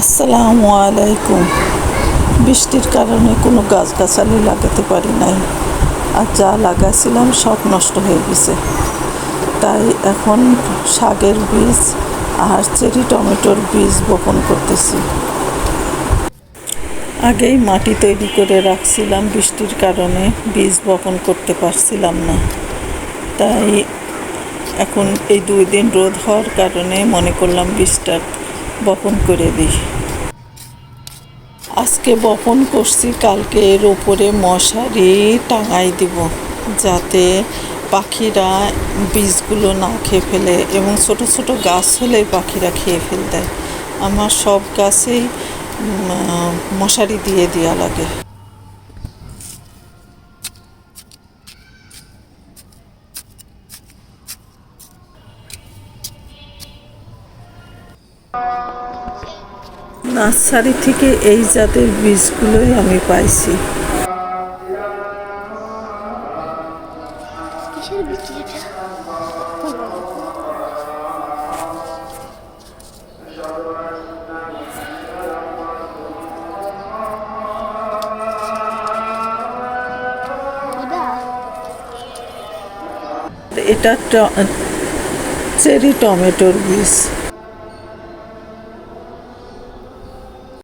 আসসালামু আলাইকুম। বৃষ্টির কারণে কোনো গাছগাছালি লাগাতে পারি নাই। আর যা লাগাছিলাম সব নষ্ট হয়ে গেছে। তাই এখন শাকের বীজ আর চেরি টমেটোর বীজ বপন করতেছি। আগেই মাটি তৈরি করে রাখছিলাম, বৃষ্টির কারণে বীজ বপন করতে পারছিলাম না। তাই এখন এই দুই দিন রোদ হওয়ার কারণে মনে করলাম বীজটা বপন করে দিই। আজকে বপন করছি, কালকে এর ওপরে মশারি টাঙাই দিব, যাতে পাখিরা বীজগুলো না খেয়ে ফেলে এবং ছোট ছোট গাছ হলে পাখিরা খেয়ে ফেল দেয় আমার সব গাছেই মশারি দিয়ে দেওয়া লাগে। নার্সারি থেকে এই জাতের বীজগুলোই আমি পাইছি। এটা? চেরি টমেটোর বীজ।